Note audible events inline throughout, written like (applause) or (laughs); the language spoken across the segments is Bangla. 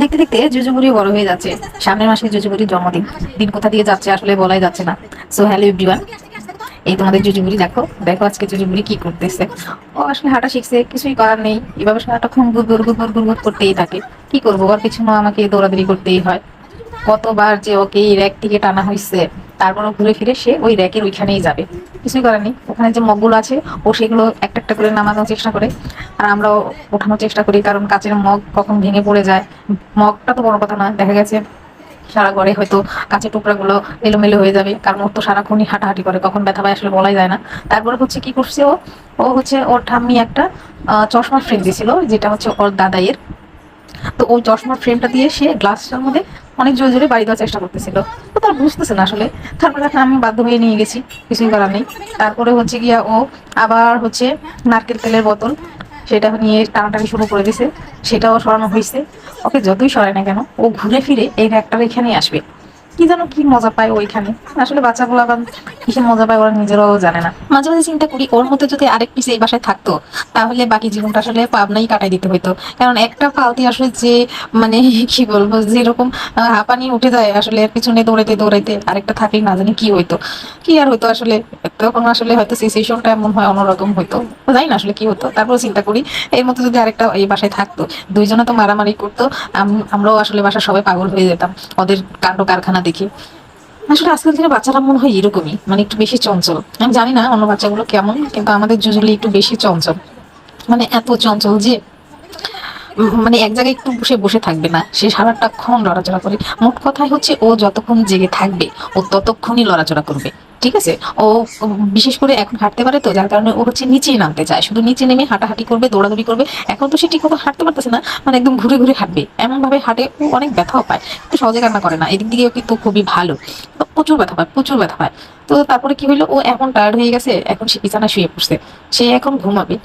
দেখতে দেখতে জুজুবুরি বড় হয়ে যাচ্ছে। সামনের মাসে জুজুবুরির জন্মদিন। দিন কোথা দিয়ে যাচ্ছে আসলে বলাই যাচ্ছে না। সো হ্যালো এভরিওয়ান এই তোমাদের জুজুবুরি, দেখো দেখো আজকে জুজুবুরি কি করতেছে। ও আসলে হাঁটা শিখছে, কিছুই করার নেই। এভাবে সারাটাক্ষণ গুড় গুড় গুড় করতেই থাকে। কি করব? ওর পিছনে আমাকে দৌড়াদৌড়ি করতেই হয়। কতবার যে ওকে এই র্যাক থেকে টানা হয়েছে তারপরও ঘুরে ফিরে সে ওই র্যাকের ওইখানেই যাবে। কিছুই করার নেই। ওখানে যে মগগুলো আছে ও সেগুলো একটা একটা করে নামানোর চেষ্টা করে। আর আমরাও ওঠানোর চেষ্টা করি কারণ কাচের মগ কখন ভেঙে পড়ে যায়। মগটা তো বড় কথা না দেখা গেছে সারা ঘরে হয়তো কাঁচের টুকরাগুলো এলোমেলো হয়ে যাবে কারণ ওর তো সারাক্ষণই হাঁটাহাঁটি করে কখন ব্যথা পায় আসলে বলাই যায় না। তারপরে হচ্ছে কি করছে ও? ও হচ্ছে ওর ঠাম্মি একটা আহ, চশমার ফ্রেম দিয়েছিল যেটা হচ্ছে ওর দাদাইয়ের। তো ওই চশমার ফ্রেমটা দিয়ে সে গ্লাসটার মধ্যে অনেক জোর জোরে বাড়ি দেওয়ার চেষ্টা করতেছিল। তো তার বুঝতেছে না আসলে। তারপরে এখন আমি বাধ্য হয়ে নিয়ে গেছি, কিছুই করার নেই। তারপরে হচ্ছে গিয়া ও আবার হচ্ছে নারকেল তেলের বোতল, সেটা নিয়ে টানাটানি শুরু করে দিছে। সেটাও সরানো হয়েছে। ওকে যতই সরায় না কেন, ও ঘুরে ফিরে এই র্যাকটার এখানেই আসবে। কি যেন কি মজা পায় ওইখানে আসলে বাচ্চাগুলো আবার কিসের মজা পায় ওরা নিজেরাও জানে না। মাঝে মাঝে চিন্তা করি, ওর মধ্যে যদি আরেক পিস এই বাসায় থাকতো, তাহলে বাকি জীবনটা আসলে পাবনাই কাটাই দিতে হইতো। কারণ একটা পালতি আসলে যে মানে (laughs) কি বলব, যেরকম হাঁপানি উঠে যায় আসলে এর পিছনে দৌড়াইতে দৌড়াইতে আরেকটা থাকলে না জানি কি হইতো। কি আর হইতো আসলে, তখন আসলে হয়তো সিচুয়েশনটা এমন হয়, অন্যরকম হইতো। জানি না আসলে কি হতো, তারপর চিন্তা করি, এর মধ্যে যদি আরেকটা এই বাসায় থাকতো, দুইজনে তো মারামারি করতো, আম- আমরাও আসলে বাসার সবাই পাগল হয়ে যেতাম, ওদের কাণ্ড কারখানা দেখে। আসলে আজকাল দিনে বাচ্চারা মনে হয় এরকমই মানে একটু বেশি চঞ্চল। আমি জানি না অন্য বাচ্চাগুলো কেমন, কিন্তু আমাদের জুজুলি একটু বেশি চঞ্চল। মানে এত চঞ্চল যে মানে এক জায়গায় একটু বসে বসে থাকবে না। সে সারাটাক্ষণ লড়াচড়া করে। মোট কথাই হচ্ছে ও যতক্ষণ জেগে থাকবে, ও ততক্ষণই লড়াচড়া করবে। ঠিক আছে? ও বিশেষ করে এখন হাঁটতে পারে তো, যার কারণে ও হচ্ছে নিচেই নামতে চায়। শুধু নিচে নেমে হাঁটাহাঁটি করবে, দৌড়াদৌড়ি করবে। এখন তো সে ঠিক মতো হাঁটতে পারতেছে না মানে একদম ঘুরে ঘুরে হাঁটবে। এমন ভাবে হাঁটে ও অনেক ব্যথাও পায়। কিন্তু সহজে কান্না করে না। এদিক দিকেও কিন্তু খুবই ভালো। প্রচুর ব্যথা পায়, প্রচুর ব্যথা পায়। তো তারপরে কি হলো ও এখন টায়ার্ড হয়ে গেছে, এখন সে বিছানা শুয়ে পড়ছে। সে এখন ঘুমাবে।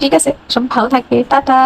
ঠিক আছে? সব ভালো থাকবে। টাটা।